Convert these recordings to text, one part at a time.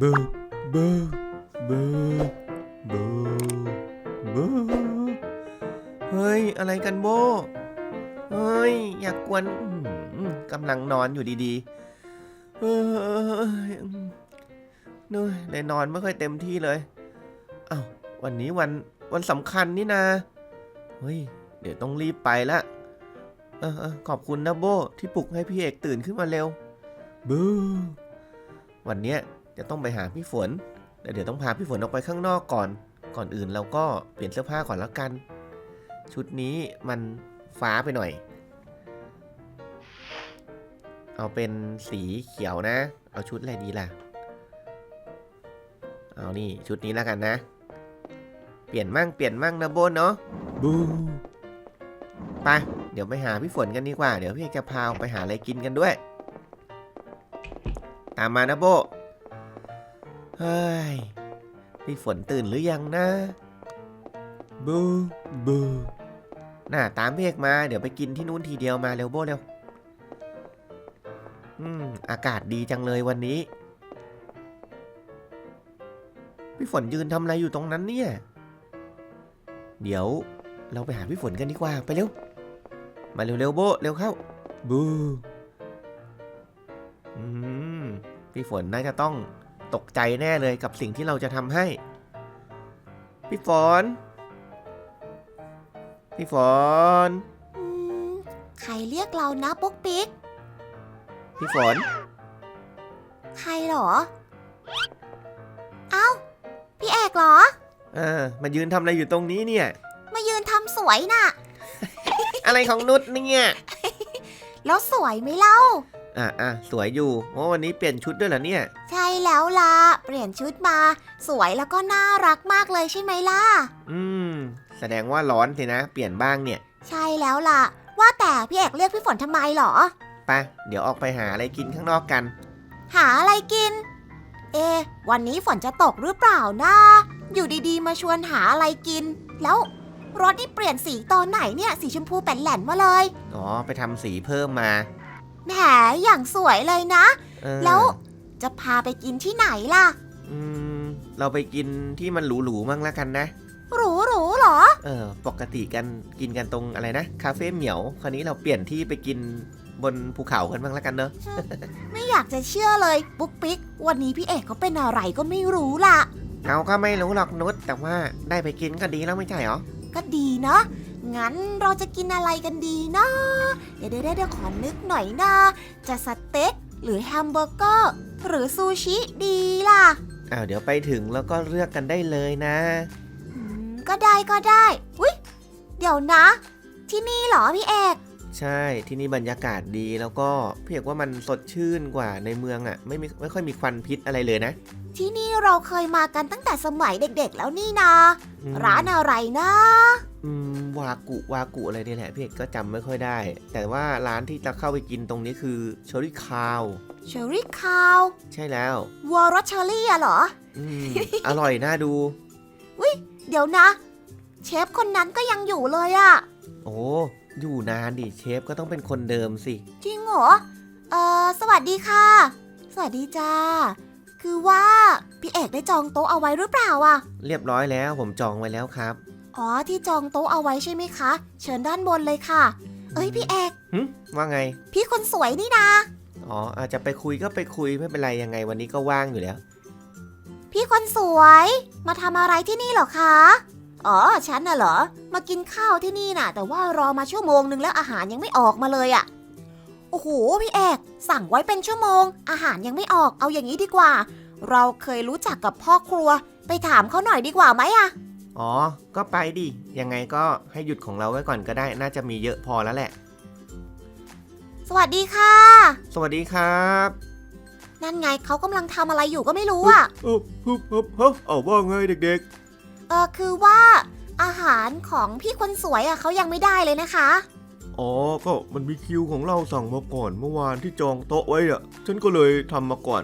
บอร์เบอร์เบอร์เบอร์เบอร์เฮ้ย อะไรกันโบ เฮ้ย อยากกวนกำลังนอนอยู่ดีๆเฮ้ยเหนื่อยเลยนอนไม่ค่อยเต็มที่เลย เอ้าวันนี้วันวันสำคัญนี่นาเฮ้ย เดี๋ยวต้องรีบไปละออขอบคุณนะโบที่ปลุกให้พี่เอกตื่นขึ้นมาเร็วบูวันเนี้ย จะต้องไปหาพี่ฝนแต่เดี๋ยวต้องพาพี่ฝนออกไปข้างนอกก่อน ก่อนอื่นเราก็เปลี่ยนเสื้อผ้าก่อนแล้วกัน ชุดนี้มันฟ้าไปหน่อย เอาเป็นสีเขียวนะ เอาชุดอะไรดีล่ะ เอานี่ชุดนี้แล้วกันนะ เปลี่ยนมั่งเปลี่ยนมั่งนะโบนเนาะบูไปเดี๋ยวไปหาพี่ฝนกันดีกว่า เดี๋ยวพี่เอกจะพาออกไปหาอะไรกินกันด้วย ตามมานะโบ เฮ้ยพี่ฝนตื่นหรือยังนะ บูบูน่าตามพี่เอกมาเดี๋ยวไปกินที่นู่นทีเดียวมาเร็วโบเร็ว อืม อากาศดีจังเลยวันนี้ พี่ฝนยืนทำอะไรอยู่ตรงนั้นเนี่ย เดี๋ยวเราไปหาพี่ฝนกันดีกว่าไปเร็ว มาเร็วๆโบเร็วเข้า บู อืม พี่ฝนน่าจะต้อง ตกใจแน่เลยกับสิ่งที่เราจะทำให้ พี่ฝน พี่ฝน อืมใครเรียกเรานะปุ๊กปิ๊ก พี่ฝน ใครเหรอ เอ้า พี่เอกเหรอ เออมายืนทำอะไรอยู่ตรงนี้เนี่ย มายืนทำสวยน่ะ อะไรของนุชเนี่ย แล้วสวยไหมเล่า อะอะสวยอยู่โอ้วันนี้เปลี่ยนชุดด้วยเหรอเนี่ย ใช่แล้วล่ะ เปลี่ยนชุดมา สวยแล้วก็น่ารักมากเลยใช่ไหมล่ะ อืม แสดงว่าร้อนสินะ เปลี่ยนบ้างเนี่ย ใช่แล้วล่ะ ว่าแต่พี่เอกเรียกพี่ฝนทำไมเหรอ ไป เดี๋ยวออกไปหาอะไรกินข้างนอกกัน หาอะไรกิน เอะวันนี้ฝนจะตกหรือเปล่านะอยู่ดีๆ มาชวนหาอะไรกิน แล้วรถนี่เปลี่ยนสีตอนไหนเนี่ย สีชมพูแป่นแหลนมาเลย อ๋อ ไปทำสีเพิ่มมา แหมอย่างสวยเลยนะ เออแล้วจะพาไปกินที่ไหนล่ะ อืมเราไปกินที่มันหรูๆมั่งแล้วกันนะ หรูหรูเหรอ เออปกติกันกินกันตรงอะไรนะ คาเฟ่เหมียว คราวนี้เราเปลี่ยนที่ไปกินบนภูเขากันบ้างแล้วกันเนอะไม่อยากจะเชื่อเลยปุ๊กปิ๊ก วันนี้พี่เอกเขาเป็นอะไรก็ไม่รู้ล่ะ เราก็ไม่รู้หรอกนุชแต่ว่าได้ไปกินก็ดีแล้วไม่ใช่เหรอก็ดีเนาะ งั้นเราจะกินอะไรกันดีนะเดี๋ยวเดี๋ยวเดี๋ยวขอนึกหน่อยนะ จะสเต็กหรือแฮมเบอร์เกอร์หรือซูชิดีล่ะอ้าวเดี๋ยวไปถึงแล้วก็เลือกกันได้เลยนะ อืมก็ได้ก็ได้อุ้ยเดี๋ยวนะ ที่นี่เหรอพี่เอก ใช่ที่นี่บรรยากาศดีแล้วก็เพียกว่ามันสดชื่นกว่าในเมืองอะ่ะ ไม่มีไม่ค่อยมีควันพิษอะไรเลยนะที่นี่เราเคยมากันตั้งแต่สมัยเด็กๆแล้วนี่นะ อืมร้านอะไรนะอืม วากุวากุอะไรนี่แหละพี่เอกก็จำไม่ค่อยได้ แต่ว่าร้านที่จะเข้าไปกินตรงนี้คือเชอรี่คาว เชอรี่คาวใช่แล้ว วอรสเชอรี่อะเหรอ อืม อร่อยน่าดู เดี๋ยวนะ เชฟคนนั้นก็ยังอยู่เลยอะโอ้อยู่นานดิเชฟก็ต้องเป็นคนเดิมสิ จริงเหรอ เออสวัสดีค่ะ สวัสดีจ้า คือว่า พี่เอกได้จองโต๊ะเอาไว้หรือเปล่าอะเรียบร้อยแล้วผมจองไว้แล้วครับ อ๋อที่จองโต๊ะเอาไว้ใช่ไหมคะ เชิญด้านบนเลยค่ะ เอ้ยพี่เอกหึว่าไง พี่คนสวยนี่นะ อ๋ออาจจะไปคุยก็ไปคุยไม่เป็นไรยังไงวันนี้ก็ว่างอยู่แล้ว พี่คนสวยมาทำอะไรที่นี่เหรอคะ อ๋อฉันน่ะเหรอ มากินข้าวที่นี่น่ะ แต่ว่ารอมาชั่วโมงนึงแล้วอาหารยังไม่ออกมาเลยอะ่ะ โอ้โหพี่เอก สั่งไว้เป็นชั่วโมง อาหารยังไม่ออกเอาอย่างนี้ดีกว่า เราเคยรู้จักกับพ่อครัว ไปถามเขาหน่อยดีกว่าไหมอะ อ๋อ ก็ไปดิ ยังไงก็ให้หยุดของเราไว้ก่อนก็ได้ น่าจะมีเยอะพอแล้วแหละ สวัสดีค่ะ สวัสดีครับนั่นไงเขากำลังทำอะไรอยู่ก็ไม่รู้อะเออฮึบฮึบฮึบเอาว่าไงเด็กเออคือว่าอาหารของพี่คนสวยอะเขายังไม่ได้เลยนะคะ ๆ อ๋อ ก็มันมีคิวของเราสั่งมาก่อนเมื่อวานที่จองโต๊ะไว้อะฉันก็เลยทำมาก่อน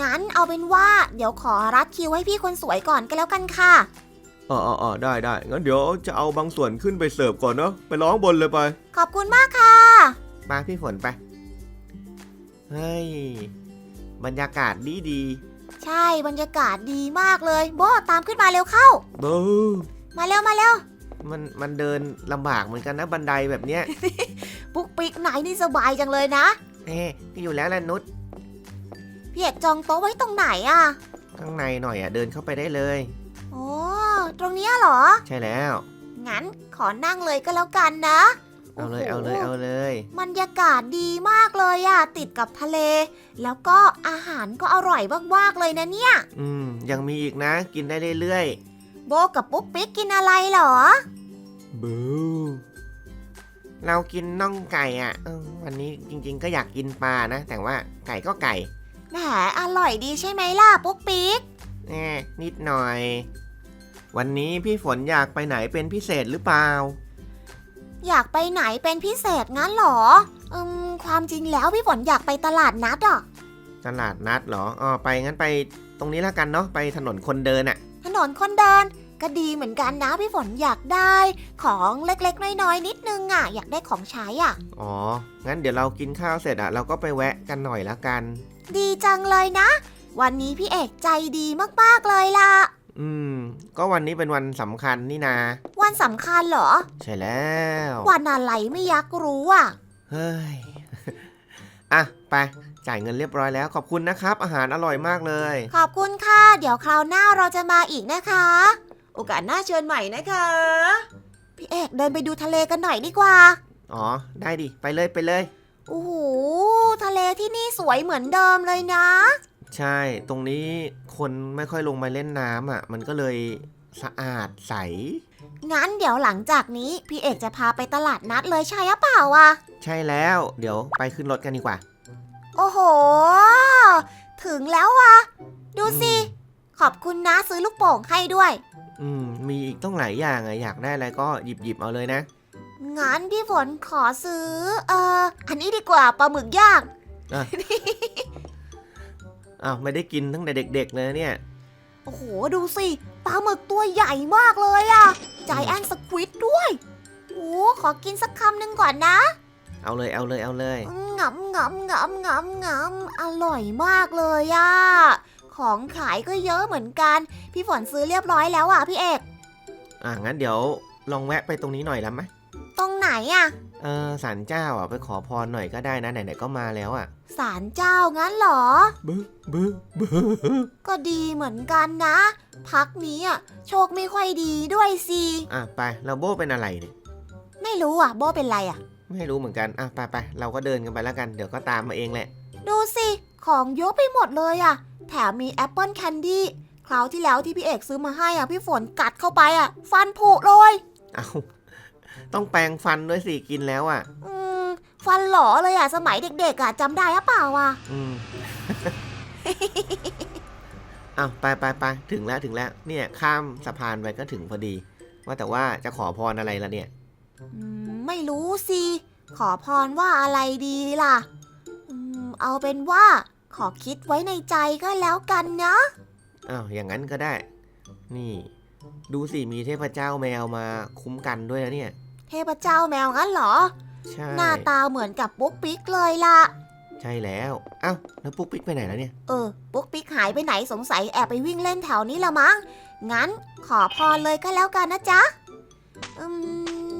งั้นเอาเป็นว่า เดี๋ยวขอรัดคิวให้พี่คนสวยก่อนก็แล้วกันค่ะ อ๋ออ๋ออ๋อได้ได้งั้นเดี๋ยวจะเอาบางส่วนขึ้นไปเสิร์ฟก่อนเนาะไปร้องบนเลยไป ขอบคุณมากค่ะ มาพี่ฝนไป เฮ้ย บรรยากาศดีดีใช่บรรยากาศดีมากเลย โบตามขึ้นมาเร็วเข้าบูมาเร็วมาเร็วมันมันเดินลำบากเหมือนกันนะบันไดแบบเนี้ยปุ๊กปิ๊กไหนนี่สบายจังเลยนะเอ๊ะพี่อยู่แล้วแหละนุชพี่เอกจองโต๊ะไว้ตรงไหนอะข้างในหน่อยอะเดินเข้าไปได้เลย โอ้ ตรงเนี้ยเหรอ ใช่แล้ว งั้นขอนั่งเลยก็แล้วกันนะเอาเลยโโหเอาเลยเอาเลย บรรยากาศดีมากเลยอะติดกับทะเล แล้วก็อาหารก็อร่อยมากๆเลยนะเนี่ย อืม ยังมีอีกนะ กินได้เรื่อยโบกับปุ๊กปิ๊กกินอะไรเหรอ ๆบูเรากินน่องไก่อะเออวันนี้จริงๆ ก็อยากกินปลานะ แต่ว่าไก่ก็ไก่แหมอร่อยดีใช่ไหมล่ะปุ๊กปิ๊กแน่นิดหน่อย วันนี้พี่ฝนอยากไปไหนเป็นพิเศษหรือเปล่า อยากไปไหนเป็นพิเศษงั้นเหรอ อืม ความจริงแล้วพี่ฝนอยากไปตลาดนัดอะ ตลาดนัดเหรออ๋อไปงั้นไปตรงนี้แล้วกันเนาะ ไปถนนคนเดินอะถนนคนเดินก็ดีเหมือนกันนะพี่ฝนอยากได้ ของเล็กๆ น้อยๆ นิดนึงอะ อยากได้ของใช้อะ อ๋อ งั้นเดี๋ยวเรากินข้าวเสร็จอะเราก็ไปแวะกันหน่อยละกัน ดีจังเลยนะ วันนี้พี่เอกใจดีมากๆเลยล่ะ อืม ก็วันนี้เป็นวันสำคัญนี่นา วันสำคัญเหรอ ใช่แล้ว วันอะไรไม่อยักรู้อะ เฮ้ย อะ ไป จ่ายเงินเรียบร้อยแล้ว ขอบคุณนะครับ อาหารอร่อยมากเลย ขอบคุณค่ะ เดี๋ยวคราวหน้าเราจะมาอีกนะคะ โอกาสหน้าเชิญใหม่นะคะ พี่เอกเดินไปดูทะเลกันหน่อยดีกว่า อ๋อ ได้ดิ ไปเลยไปเลย โอ้โห ทะเลที่นี่สวยเหมือนเดิมเลยนะ ใช่ ตรงนี้คนไม่ค่อยลงมาเล่นน้ำอะ มันก็เลยสะอาดใส งั้นเดี๋ยวหลังจากนี้ พี่เอกจะพาไปตลาดนัดเลยใช่หรือเปล่าอะใช่แล้ว เดี๋ยวไปขึ้นรถกันดีกว่า โอ้โห ถึงแล้วอะดูสิ ขอบคุณนะซื้อลูกโป่งให้ด้วย อืม มีอีกต้องหลายอย่างอะอยากได้อะไรก็หยิบหยิบเอาเลยนะ งั้นพี่ฝนขอซื้อ เอ่อ อันนี้ดีกว่าปลาหมึกย่างอ้าวไม่ได้กินตั้งแต่เด็กๆเลยเนี่ย โอ้โห ดูสิปลาหมึกตัวใหญ่มากเลยอะใจแอนสควิดด้วยโอ้ขอกินสักคำหนึ่งก่อนนะเอาเลยเอาเลยเอาเลยงำงำงำงำงำอร่อยมากเลยอะของขายก็เยอะเหมือนกัน พี่ฝนซื้อเรียบร้อยแล้วอะพี่เอก อะงั้นเดี๋ยวลองแวะไปตรงนี้หน่อยละไหมตรงไหน อะเออศาลเจ้าอะไปขอพรหน่อยก็ได้นะไหนๆก็มาแล้วอะศาลเจ้างั้นเหรอ บึบึบึก็ดีเหมือนกันนะ พักนี้อะโชคไม่ค่อยดีด้วยสิอะไปเราโบเป็นอะไรเนี่ยไม่รู้อะโบเป็นไรอะไม่รู้เหมือนกันอะไปไปเราก็เดินกันไปแล้วกันเดี๋ยวก็ตามมาเองแหละ ดูสิ ของเยอะไปหมดเลยอะแถมมีแอปเปิลแคนดี้คราวที่แล้วที่พี่เอกซื้อมาให้อะพี่ฝนกัดเข้าไปอะฟันผุเลยเอา ต้องแปรงฟันด้วยสิกินแล้วอะ อืมฟันหลอเลยอะสมัยเด็กๆอะจำได้หรือเปล่าวะอืมเอาไปไปไปถึงแล้วถึงแล้ว เนี่ย ข้ามสะพานไปก็ถึงพอดี ว่าแต่ว่าจะขอพรอะไรละเนี่ย อืมไม่รู้สิ ขอพรว่าอะไรดีล่ะอืมเอาเป็นว่าขอคิดไว้ในใจก็แล้วกันนะ อ้าวอย่างนั้นก็ได้ นี่ ดูสิมีเทพเจ้าแมวมาคุ้มกันด้วยนะเนี่ย เทพเจ้าแมวงั้นเหรอ ใช่ หน้าตาเหมือนกับปุ๊กปิ๊กเลยล่ะ ใช่แล้ว เอ้า แล้วปุ๊กปิ๊กไปไหนแล้วเนี่ย เออ ปุ๊กปิ๊กหายไปไหนสงสัยแอบไปวิ่งเล่นแถวนี้ละมั้ง งั้นขอพรเลยก็แล้วกันนะจ๊ะ อืม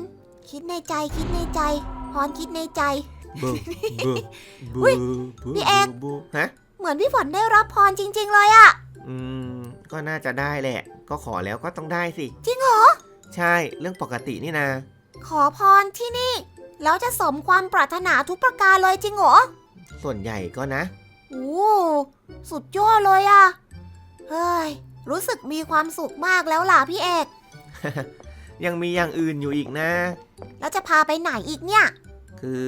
คิดในใจคิดในใจ พรคิดในใจ บูบูอุ๊ยบูพี่เอกบูฮะ เหมือนพี่ฝนได้รับพรจริง ๆ เลยอะอืม ก็น่าจะได้แหละ ก็ขอแล้วก็ต้องได้สิ จริงเหรอ ใช่ เรื่องปกตินี่นะ ขอพรที่นี่ แล้วจะสมความปรารถนาทุกประการเลยจริงเหรอส่วนใหญ่ก็นะ โอ้สุดยอดเลยอะเฮ้ย รู้สึกมีความสุขมากแล้วล่ะพี่เอก ยังมีอย่างอื่นอยู่อีกนะ แล้วจะพาไปไหนอีกเนี่ย คือ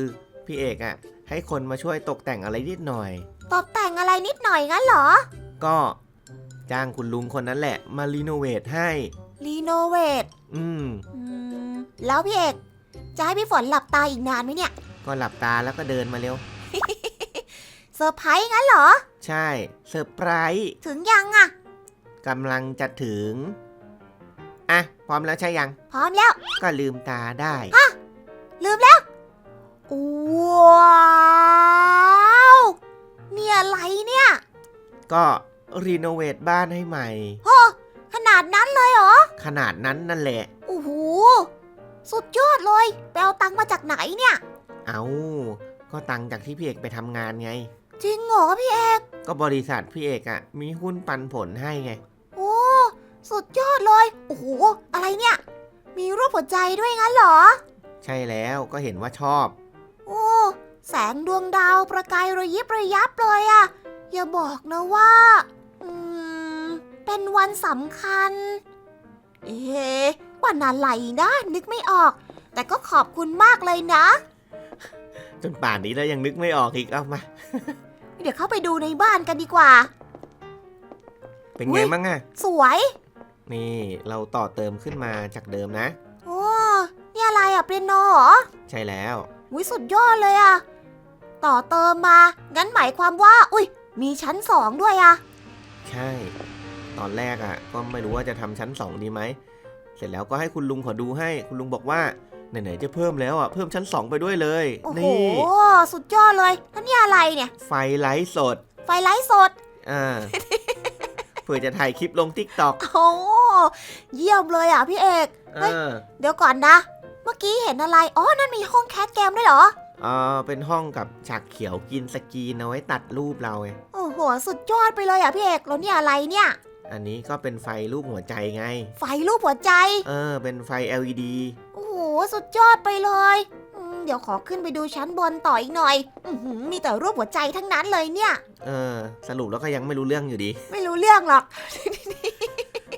พี่เอกอะ่ะให้คนมาช่วยตกแต่งอะไรนิดหน่อย ตกแต่งอะไรนิดหน่อยงั้นเหรอ ก็จ้างคุณลุงคนนั้นแหละ มารีโนเวทให้ รีโนเวทอืม อืม แล้วพี่เอกจะให้พี่ฝนหลับตาอีกนานไหมเนี่ยก็หลับตาแล้วก็เดินมาเร็ว เซอร์ไพรส์งั้นเหรอ ใช่เซอร์ไพรส์ถึงยังอะกำลังจะถึง อะ พร้อมแล้วใช่ยัง พร้อมแล้ว ก็ลืมตาได้ ลืมแล้ว ว้าว เนี่ยอะไรเนี่ยก็รีโนเวทบ้านให้ใหม่ ขนาดนั้นเลยเหรอ ขนาดนั้นนั่นแหละ โอ้โห สุดยอดเลยไปเอาตังค์มาจากไหนเนี่ย เอาก็ตังค์จากที่พี่เอกไปทำงานไง จริงเหรอพี่เอก ก็บริษัทพี่เอกอะมีหุ้นปันผลให้ไง โอ้ สุดยอดเลย โอ้โห อะไรเนี่ย มีรูปหัวใจด้วยงั้นเหรอ ใช่แล้วก็เห็นว่าชอบ โอ้ แสงดวงดาวประกายระยิบระยับเลยอะอย่าบอกนะว่า อืม เป็นวันสำคัญ เอ๊ะ วันอะไรนะนึกไม่ออก แต่ก็ขอบคุณมากเลยนะ จนป่านนี้แล้วยังนึกไม่ออกอีกเอามา เดี๋ยวเข้าไปดูในบ้านกันดีกว่า เป็นอุ๊ไงยบ้างอะสวย นี่เราต่อเติมขึ้นมาจากเดิมนะ โอ้นี่อะไรอะเปียโนเหรอ ใช่แล้วอุ้ยสุดยอดเลยอะต่อเติมมา งั้นหมายความว่า อุ้ย มีชั้นสองด้วยอะใช่ ตอนแรกอะก็ไม่รู้ว่าจะทำชั้นสองดีไหมเส ร็จแล้วก็ให้คุณลุงขอดูให้คุณลุงบอกว่าไหนๆจะเพิ่มแล้วอะเพิ่มชั้นสองไปด้วยเลยโอ้โหนี่สุดยอดเลยแล้วนี่อะไรเนี่ย ไฟไลท์สด ไฟไลท์สดอ่าเพื่อจะถ่ายคลิปลงทิกตอกโอ้เยี่ยมเลยอะพี่เอกเฮ้ยเดี๋ยวก่อนนะ เมื่อกี้เห็นอะไรอ๋อนั่นมีห้องแคสเกมด้วยเหรอเออเป็นห้องกับฉากเขียวกินสกรีนเอาไว้ตัดรูปเราไงโอ้โหสุดยอดไปเลยอะพี่เอกแล้วนี่อะไรเนี่ย อันนี้ก็เป็นไฟรูปหัวใจไง ไฟรูปหัวใจ เออ เป็นไฟ LED โอ้โห สุดยอดไปเลยอืมเดี๋ยวขอขึ้นไปดูชั้นบนต่ออีกหน่อยอือหือมีแต่รูปหัวใจทั้งนั้นเลยเนี่ย เออ สรุปแล้วก็ยังไม่รู้เรื่องอยู่ดี ไม่รู้เรื่องหรอก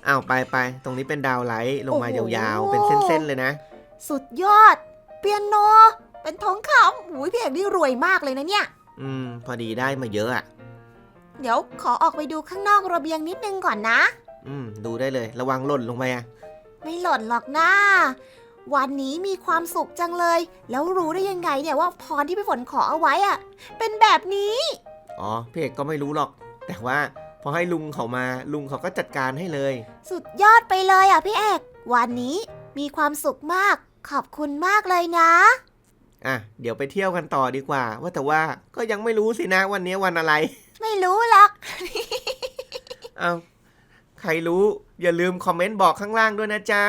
อ้าวไปไปตรงนี้เป็นดาวไลท์ลงมาโอ้โหยาวๆ เป็นเส้นๆเลยนะ สุดยอด เปียโน เป็นทองคำอุ้ยพี่เอกนี่รวยมากเลยนะเนี่ย อืม พอดีได้มาเยอะอะ เดี๋ยวขอออกไปดูข้างนอกระเบียงนิดนึงก่อนนะ อืม ดูได้เลย ระวังหล่นลงไปอะ ไม่หล่นหรอกนะวันนี้มีความสุขจังเลย แล้วรู้ได้ยังไงเนี่ยว่าพรที่พี่ฝนขอเอาไว้อะเป็นแบบนี้ อ๋อพี่เอกก็ไม่รู้หรอก แต่ว่าพอให้ลุงเขามาลุงเขาก็จัดการให้เลย สุดยอดไปเลยอะพี่เอก วันนี้มีความสุขมาก ขอบคุณมากเลยนะ อะเดี๋ยวไปเที่ยวกันต่อดีกว่า ว่าแต่ว่าก็ยังไม่รู้สินะวันนี้วันอะไร ไม่รู้หรอก เอาใครรู้อย่าลืมคอมเมนต์บอกข้างล่างด้วยนะจ๊ะ